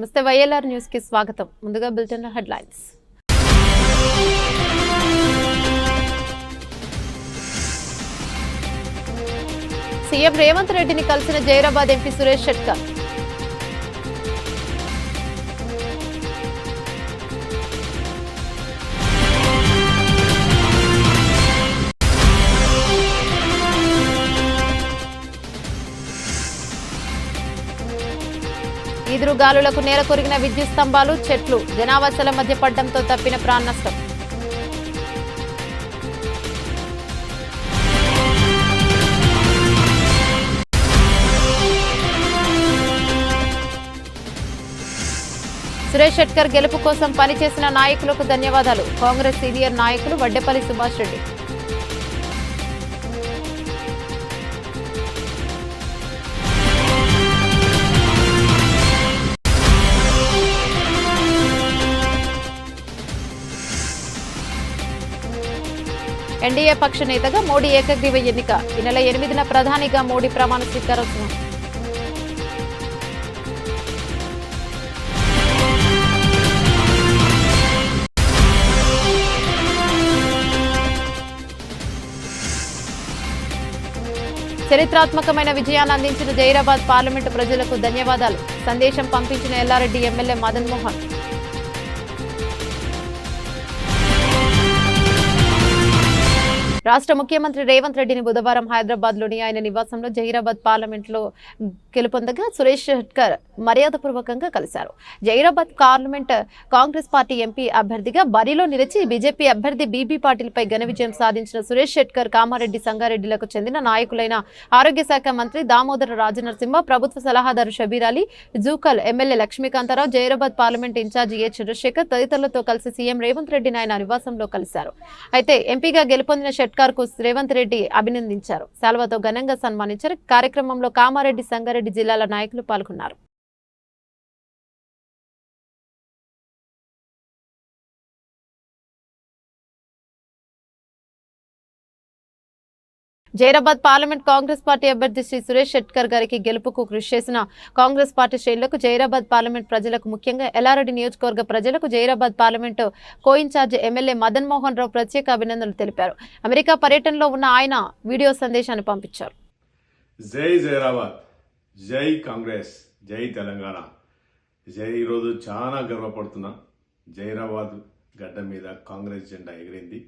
నమస్తే వైఎల్ఆర్ న్యూస్కి స్వాగతం. ముందుగా బులెటిన్ హెడ్లైన్స్. సీఎం రేవంత్ రెడ్డిని కలిసిన జైరాబాద్ ఎంపీ సురేష్ షెట్కర్. ఈదురు గాలులకు నేల కొరిగిన విద్యుత్ స్తంభాలు చెట్లు జనావాసాల మధ్య పడ్డంతో తప్పిన ప్రాణ నష్టం. సురేష్ షెట్కర్ గెలుపు కోసం పనిచేసిన నాయకులకు ధన్యవాదాలు. కాంగ్రెస్ సీనియర్ నాయకులు వడ్డెపల్లి సుభాష్ రెడ్డి. ఎన్డీఏ పక్ష నేతగా మోడీ ఏకగ్రీవ ఎన్నిక. ఈ నెల ఎనిమిదిన ప్రధానిగా మోడీ ప్రమాణ స్వీకారోత్సవం చరిత్రాత్మకమైన విజయాన్ని అందించిన జైరాబాద్ పార్లమెంటు ప్రజలకు ధన్యవాదాలు. సందేశం పంపించిన ఎల్లారెడ్డి ఎమ్మెల్యే మదన్ మోహన్. రాష్ట్ర ముఖ్యమంత్రి రేవంత్ రెడ్డిని బుధవారం హైదరాబాద్లోని ఆయన నివాసంలో జహీరాబాద్ పార్లమెంట్లో గెలుపొందగా సురేష్ షెట్కర్ మర్యాదపూర్వకంగా కలిశారు. Zaheerabad parliament Congress party MP అభ్యర్థిగా బరిలో నిలిచి బీజేపీ అభ్యర్థి బీబీ పాటిల్పై ఘన విజయం సాధించిన సురేష్ షెట్కర్ కామారెడ్డి సంగారెడ్డిలకు చెందిన నాయకులైన ఆరోగ్య శాఖ మంత్రి దామోదర రాజనరసింహ ప్రభుత్వ సలహాదారు Shabbir Ali Jukkal MLA Lakshmikantharao Zaheerabad parliament in charge A Chandrashekar తదితరులతో కలిసి సీఎం రేవంత్ రెడ్డిని ఆయన నివాసంలో కలిశారు. అయితే ఎంపీగా గెలుపొందిన షట్ కు రేవంత్ రెడ్డి అభినందించారు. సెలవుతో ఘనంగా సన్మానించారు. కార్యక్రమంలో కామారెడ్డి సంగారెడ్డి జిల్లాల నాయకులు పాల్గొన్నారు. జైరాబాద్ పార్లమెంట్ కాంగ్రెస్ పార్టీ అభ్యర్థి శ్రీ సురేష్ షెట్కర్ గారికి గెలుపుకు కృషి చేసిన కాంగ్రెస్ పార్టీ శ్రేణులకు జైరాబాద్ పార్లమెంట్ ప్రజలకు ముఖ్యంగా ఎల్లారెడ్డి నియోజకవర్గ ప్రజలకు Zaheerabad parliament co in charge MLA Madan Mohan Rao ప్రత్యేక అభినందనలు తెలిపారు. అమెరికా పర్యటనలో ఉన్న ఆయన వీడియో సందేశాన్ని పంపించారు. జై జైరాబాద్. జై కాంగ్రెస్. జై తెలంగాణ. జై ఈరోజు చాలా గర్వపడుతున్నా. జైరాబాద్ గడ్డ మీద కాంగ్రెస్ జెండా ఎగిరింది.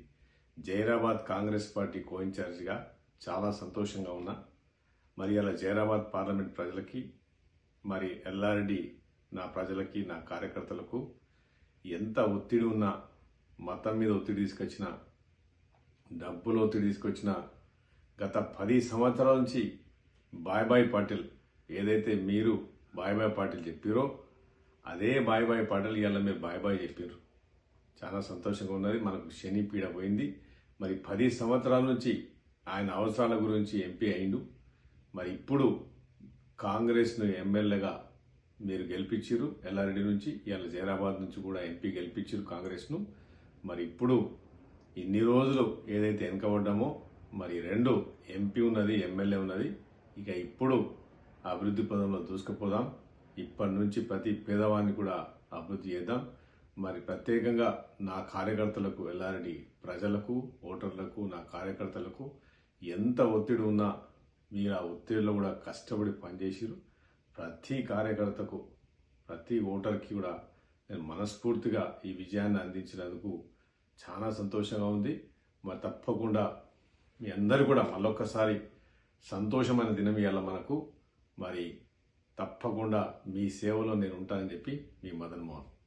జైరాబాద్ కాంగ్రెస్ పార్టీ కో ఇన్ఛార్జిగా చాలా సంతోషంగా ఉన్నా. మరి అలా జైరాబాద్ పార్లమెంట్ ప్రజలకి మరి ఎల్ఆర్డి నా ప్రజలకి నా కార్యకర్తలకు ఎంత ఒత్తిడి ఉన్నా మతం మీద ఒత్తిడి తీసుకొచ్చినా డబ్బులు ఒత్తిడి తీసుకొచ్చినా గత పది సంవత్సరాల నుంచి బాయ్ బాయ్ పాటిల్ ఏదైతే మీరు బాయ్ బాయ్ పాటిల్ చెప్పారో అదే బాయ్ బాయ్ పాటిల్ ఇవాళ మీరు బాయ్ బాయ్ చెప్పారు చాలా సంతోషంగా ఉన్నది. మనకు శని పీడ పోయింది. మరి పది సంవత్సరాల నుంచి ఆయన అవసరాల గురించి ఎంపీ అయిండు. మరి ఇప్పుడు కాంగ్రెస్ను ఎమ్మెల్యేగా మీరు గెలిపించారు ఎల్లారెడ్డి నుంచి ఇవాళ జైరాబాద్ నుంచి కూడా ఎంపీ గెలిపించారు కాంగ్రెస్ను. మరి ఇప్పుడు ఇన్ని రోజులు ఏదైతే వెనకబడ్డామో మరి రెండు ఎంపీ ఉన్నది ఎమ్మెల్యే ఉన్నది ఇక ఇప్పుడు అభివృద్ధి పదంలో దూసుకుపోదాం. ఇప్పటి నుంచి ప్రతి పేదవాడిని కూడా అభివృద్ధి చేద్దాం. మరి ప్రత్యేకంగా నా కార్యకర్తలకు ఎల్లారెడ్డి ప్రజలకు ఓటర్లకు నా కార్యకర్తలకు ఎంత ఒత్తిడి ఉన్నా మీరు ఆ ఒత్తిడిలో కూడా కష్టపడి పనిచేసిరు ప్రతి కార్యకర్తకు ప్రతి ఓటర్కి కూడా నేను మనస్ఫూర్తిగా ఈ విజయాన్ని అందించినందుకు చాలా సంతోషంగా ఉంది. మరి తప్పకుండా మీ అందరూ కూడా మళ్ళొక్కసారి సంతోషమైన దినం ఇవ్వాలి మనకు. మరి తప్పకుండా మీ సేవలో నేను ఉంటానని చెప్పి మీ మదన్ మోహన్.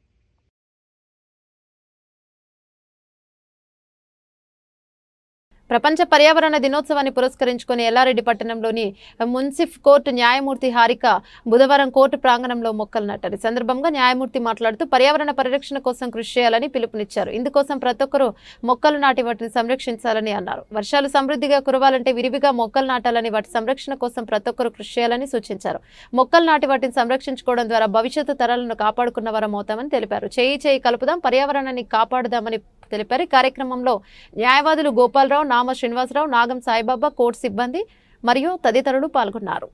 ప్రపంచ పర్యావరణ దినోత్సవాన్ని పురస్కరించుకుని ఎల్లారెడ్డి పట్టణంలోని మున్సిఫ్ కోర్టు న్యాయమూర్తి హారిక బుధవారం కోర్టు ప్రాంగణంలో మొక్కలు నాటారు. ఈ సందర్భంగా న్యాయమూర్తి మాట్లాడుతూ పర్యావరణ పరిరక్షణ కోసం కృషి చేయాలని పిలుపునిచ్చారు. ఇందుకోసం ప్రతి ఒక్కరూ మొక్కలు నాటి వాటిని సంరక్షించాలని అన్నారు. వర్షాలు సమృద్ధిగా కురవాలంటే విరివిగా మొక్కలు నాటాలని వాటి సంరక్షణ కోసం ప్రతి ఒక్కరూ కృషి చేయాలని సూచించారు. మొక్కలు నాటి వాటిని సంరక్షించుకోవడం ద్వారా భవిష్యత్తు తరాలను కాపాడుకున్న వారం అవుతామని తెలిపారు. చేయి చేయి కలుపుదాం పర్యావరణాన్ని కాపాడుదామని తెలిపారు. ఈ కార్యక్రమంలో న్యాయవాదులు గోపాలరావు రామ శ్రీనివాసరావు నాగం సాయిబాబా కోర్టు సిబ్బంది మరియు తదితరులు పాల్గొన్నారు.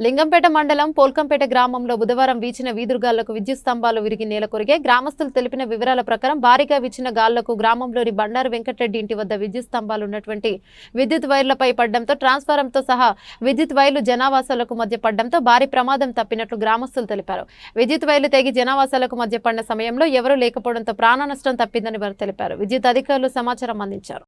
లింగంపేట మండలం పోల్కంపేట గ్రామంలో బుధవారం వీచిన వీధురుగాళ్ళకు విద్యుత్ స్తంభాలు విరిగి నేల గ్రామస్తులు తెలిపిన వివరాల ప్రకారం భారీగా వీచిన గాళ్ళకు గ్రామంలోని బండారు వెంకటరెడ్డి ఇంటి వద్ద విద్యుత్ స్తంభాలు ఉన్నటువంటి విద్యుత్ వైర్లపై పడడంతో ట్రాన్స్ఫారంతో సహా విద్యుత్ వైర్లు జనావాసాలకు మధ్య పడడంతో భారీ ప్రమాదం తప్పినట్లు గ్రామస్తులు తెలిపారు. విద్యుత్ వైర్లు తెగి జనావాసాలకు మధ్య పడిన సమయంలో ఎవరూ లేకపోవడంతో ప్రాణ నష్టం తప్పిందని వారు తెలిపారు. విద్యుత్ అధికారులు సమాచారం అందించారు.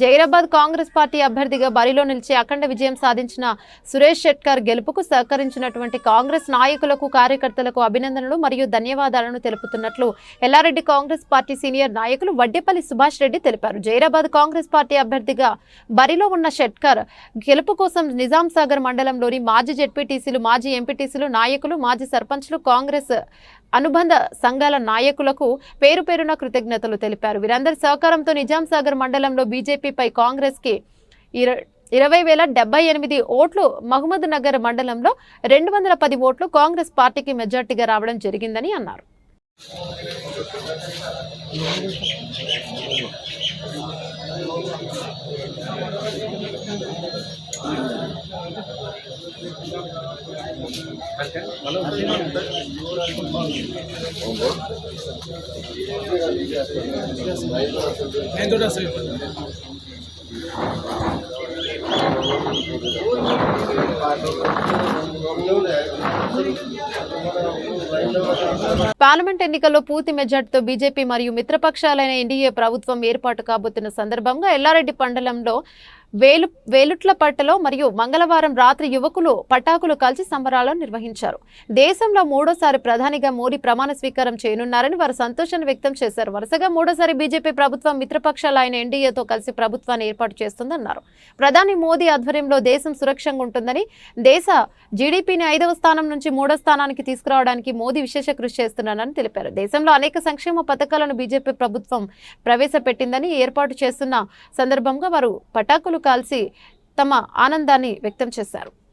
జైరాబాద్ కాంగ్రెస్ పార్టీ అభ్యర్థిగా బరిలో నిలిచి అఖండ విజయం సాధించిన సురేష్ షెట్కర్ గెలుపుకు సహకరించినటువంటి కాంగ్రెస్ నాయకులకు కార్యకర్తలకు అభినందనలు మరియు ధన్యవాదాలను తెలుపుతున్నట్లు ఎల్లారెడ్డి కాంగ్రెస్ పార్టీ సీనియర్ నాయకులు వడ్డేపల్లి సుభాష్ రెడ్డి తెలిపారు. జైరాబాద్ కాంగ్రెస్ పార్టీ అభ్యర్థిగా బరిలో ఉన్న షెట్కర్ గెలుపు కోసం నిజాం సాగర్ మండలంలోని మాజీ జెడ్పీటీసీలు మాజీ ఎంపీటీసీలు నాయకులు మాజీ సర్పంచ్లు కాంగ్రెస్ అనుబంధ సంఘాల నాయకులకు పేరు పేరున కృతజ్ఞతలు తెలిపారు. వీరందరి సహకారంతో నిజాం సాగర్ మండలంలో బీజేపీపై కాంగ్రెస్కి ఇరవై వేల డెబ్బై ఎనిమిది ఓట్లు మహమ్మద్ నగర్ మండలంలో రెండు వందల పది ఓట్లు కాంగ్రెస్ పార్టీకి మెజార్టీగా రావడం జరిగిందని అన్నారు. పార్లమెంట్ ఎన్నికల్లో పూర్తి మెజార్టీతో బీజేపీ మరియు మిత్రపక్షాలైన ఎన్డీఏ ప్రభుత్వం ఏర్పాటు కాబోతున్న సందర్భంగా ఎల్లారెడ్డి మండలంలో వేలు వేలుట్లపట్టలో మరియు మంగళవారం రాత్రి యువకులు పటాకులు కాల్చి సంబరాలను నిర్వహించారు. దేశంలో మూడోసారి ప్రధానిగా మోడీ ప్రమాణ స్వీకారం చేయనున్నారని వారు సంతోషాన్ని వ్యక్తం చేశారు. వరుసగా మూడోసారి బీజేపీ ప్రభుత్వం మిత్రపక్షాలు ఆయన ఎన్డీఏతో కలిసి ప్రభుత్వాన్ని ఏర్పాటు చేస్తుందన్నారు. ప్రధాని మోదీ ఆధ్వర్యంలో దేశం సురక్షంగా ఉంటుందని దేశ జీడీపీని ఐదవ స్థానం నుంచి మూడో స్థానానికి తీసుకురావడానికి మోదీ విశేష కృషి చేస్తున్నారని తెలిపారు. దేశంలో అనేక సంక్షేమ పథకాలను బీజేపీ ప్రభుత్వం ప్రవేశపెట్టిందని ఏర్పాటు చేస్తున్న సందర్భంగా వారు పటాకులు కాల్చి తమ ఆనందాన్ని వ్యక్తం చేశారు.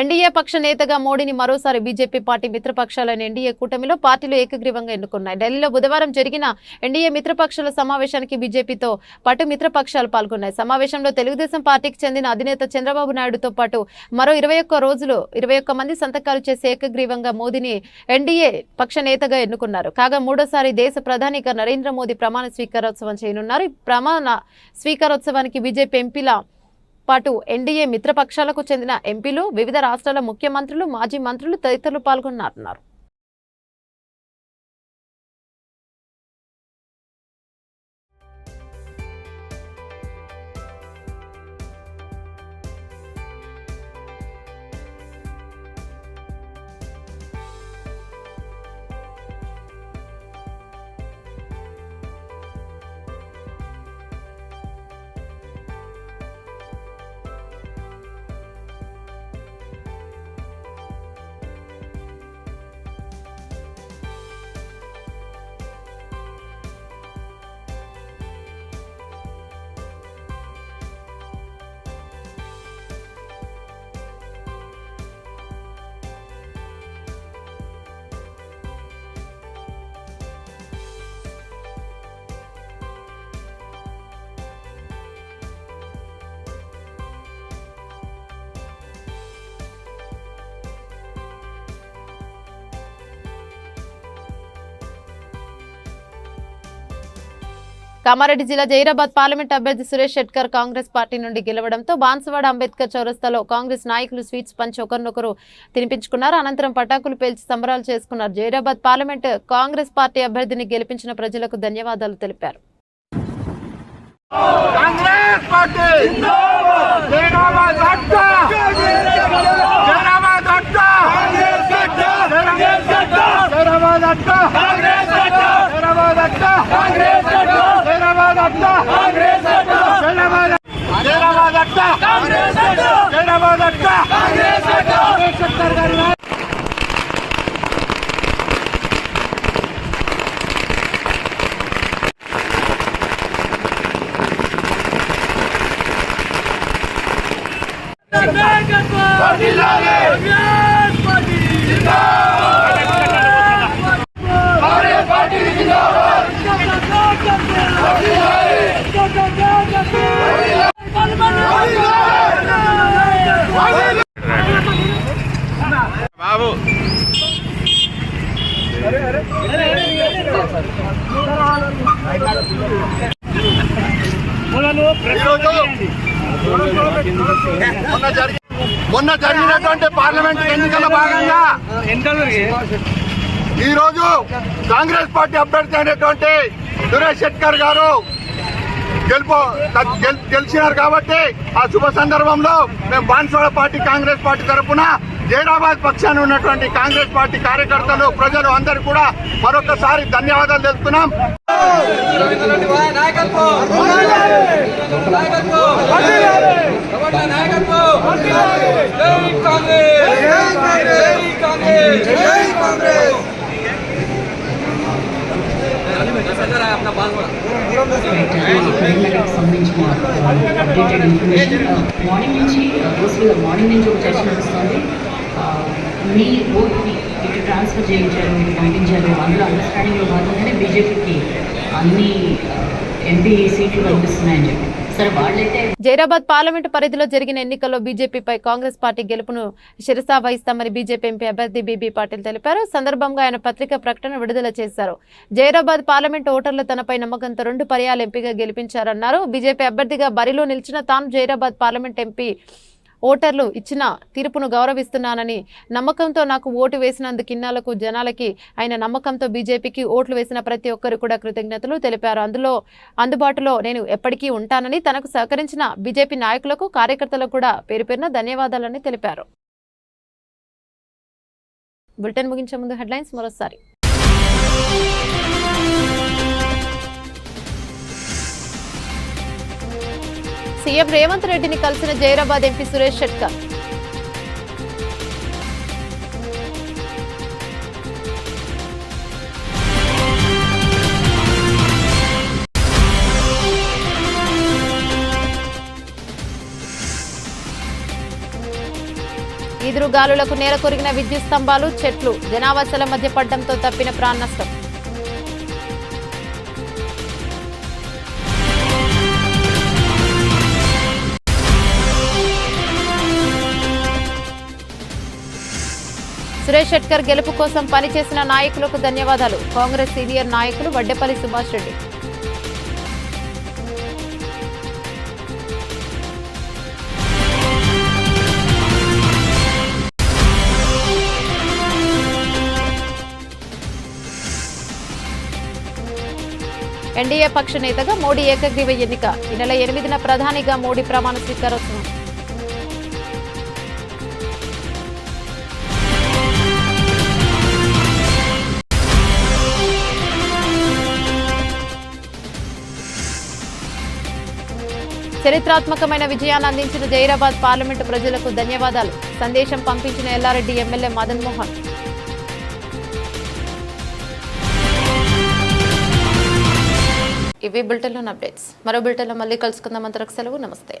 ఎన్డీఏ పక్ష నేతగా మోడీని మరోసారి బీజేపీ పార్టీ మిత్రపక్షాలైన ఎన్డీఏ కూటమిలో పార్టీలు ఏకగ్రీవంగా ఎన్నుకున్నాయి. ఢిల్లీలో బుధవారం జరిగిన ఎన్డీఏ మిత్రపక్షాల సమావేశానికి బీజేపీతో పాటు మిత్రపక్షాలు పాల్గొన్నాయి. సమావేశంలో తెలుగుదేశం పార్టీకి చెందిన అధినేత చంద్రబాబు నాయుడుతో పాటు మరో ఇరవై ఒక్క రోజులు ఇరవై ఒక్క మంది సంతకాలు చేసి ఏకగ్రీవంగా మోదీని ఎన్డీఏ పక్ష నేతగా ఎన్నుకున్నారు. కాగా మూడోసారి దేశ ప్రధానిగా నరేంద్ర మోదీ ప్రమాణ స్వీకారోత్సవం చేయనున్నారు. ఈ ప్రమాణ స్వీకారోత్సవానికి బీజేపీ ఎంపీల పాటు ఎన్డీఏ మిత్రపక్షాలకు చెందిన ఎంపీలు వివిధ రాష్ట్రాల ముఖ్యమంత్రులు మాజీ మంత్రులు తదితరులు పాల్గొన్నారు కామారెడ్డి జిల్లా జైరాబాద్ పార్లమెంట్ అభ్యర్థి సురేష్ షెట్కర్ కాంగ్రెస్ పార్టీ నుండి గెలవడంతో బాన్సువాడ అంబేద్కర్ చౌరస్తాలో కాంగ్రెస్ నాయకులు స్వీట్స్ పంచి ఒకరినొకరు తినిపించుకున్నారు. అనంతరం పటాకులు పేల్చి సంబరాలు చేసుకున్నారు. జైరాబాద్ పార్లమెంట్ కాంగ్రెస్ పార్టీ అభ్యర్థిని గెలిపించిన ప్రజలకు ధన్యవాదాలు తెలిపారు. కాంగ్రెస్ हटता कांग्रेस हटता जनाबाद जनाबाद हटता कांग्रेस हटता जनाबाद हटता कांग्रेस हटता सरकार Yeah. జరిగి మొన్న జరిగినటువంటి పార్లమెంట్ ఎన్నికల భాగంగా ఈ రోజు కాంగ్రెస్ పార్టీ అభ్యర్థి అయినటువంటి సురేష్ శెట్కర్ గారు గెలుపు గెల్- గెలిచినారు కాబట్టి ఆ శుభ సందర్భంలో మేము బాన్సోడ పార్టీ కాంగ్రెస్ పార్టీ తరఫున జైరాబాద్ పక్షాన్ని ఉన్నటువంటి కాంగ్రెస్ పార్టీ కార్యకర్తలు ప్రజలు అందరూ కూడా మరొకసారి ధన్యవాదాలు తెలుపుతున్నాం. నాయకత్వం! ఇంపార్టెంట్ ఇన్ఫర్మేషన్ మార్నింగ్ నుంచి మోస్ట్లీ మార్నింగ్ నుంచి ఒక చర్చ నడుస్తుంది. మీ ఓట్ని ఇటు ట్రాన్స్ఫర్ చేయించారు మీరు పంపించారు అందులో అండర్స్టాండింగ్లో భాగంగానే బీజేపీకి అన్ని ఎంపీ సీట్లు కల్పిస్తున్నాయని చెప్పి. జైరాబాద్ పార్లమెంటు పరిధిలో జరిగిన ఎన్నికల్లో బీజేపీపై కాంగ్రెస్ పార్టీ గెలుపును శిరసా వహిస్తామని బీజేపీ ఎంపీ అభ్యర్థి బీబీ పాటిల్ తెలిపారు. సందర్భంగా ఆయన పత్రికా ప్రకటన విడుదల చేశారు. జైరాబాద్ పార్లమెంటు ఓటర్లు తనపై నమ్మకంతో రెండు పర్యాలు ఎంపీగా గెలిపించారన్నారు. బీజేపీ అభ్యర్థిగా బరిలో నిలిచిన తాను జైరాబాద్ పార్లమెంట్ ఎంపీ ఓటర్లు ఇచ్చిన తీర్పును గౌరవిస్తున్నానని నమ్మకంతో నాకు ఓటు వేసినందుకు ఇన్నాళ్ళకు జనాలకి ఆయన నమ్మకంతో బీజేపీకి ఓట్లు వేసిన ప్రతి ఒక్కరు కూడా కృతజ్ఞతలు తెలిపారు. అందులో అందుబాటులో నేను ఎప్పటికీ ఉంటానని తనకు సహకరించిన బీజేపీ నాయకులకు కార్యకర్తలకు కూడా పేరు పేరున ధన్యవాదాలని తెలిపారు. బులెటిన్ ముగించే ముందు హెడ్లైన్స్ మరోసారి. సీఎం రేవంత్ రెడ్డిని కలిసిన జైరాబాద్ ఎంపీ సురేష్ షెట్కర్. ఎదురుగాలులకు నేల కొరిగిన విద్యుత్ స్తంభాలు చెట్లు జనావాసాల మధ్య పడ్డంతో తప్పిన ప్రాణ నష్టం సురేష్ షెట్కర్ గెలుపు కోసం పనిచేసిన నాయకులకు ధన్యవాదాలు. కాంగ్రెస్ సీనియర్ నాయకులు వడ్డేపల్లి సుభాష్ రెడ్డి. ఎన్డీఏ పక్ష నేతగా మోడీ ఏకగ్రీవ ఎన్నిక. ఈ నెల ఎనిమిదిన ప్రధానిగా మోడీ ప్రమాణ స్వీకారోత్సవం. చరిత్రాత్మకమైన విజయాన్ని అందించిన జైరాబాద్ పార్లమెంటు ప్రజలకు ధన్యవాదాలు. సందేశం పంపించిన ఎల్లారెడ్డి ఎమ్మెల్యే మదన్ మోహన్. ఇవి బులెటిన్లోని అప్డేట్స్. మరో బులెటిన్లో మళ్ళీ కలుసుకుందాం. అంతరకు సెలవు. నమస్తే.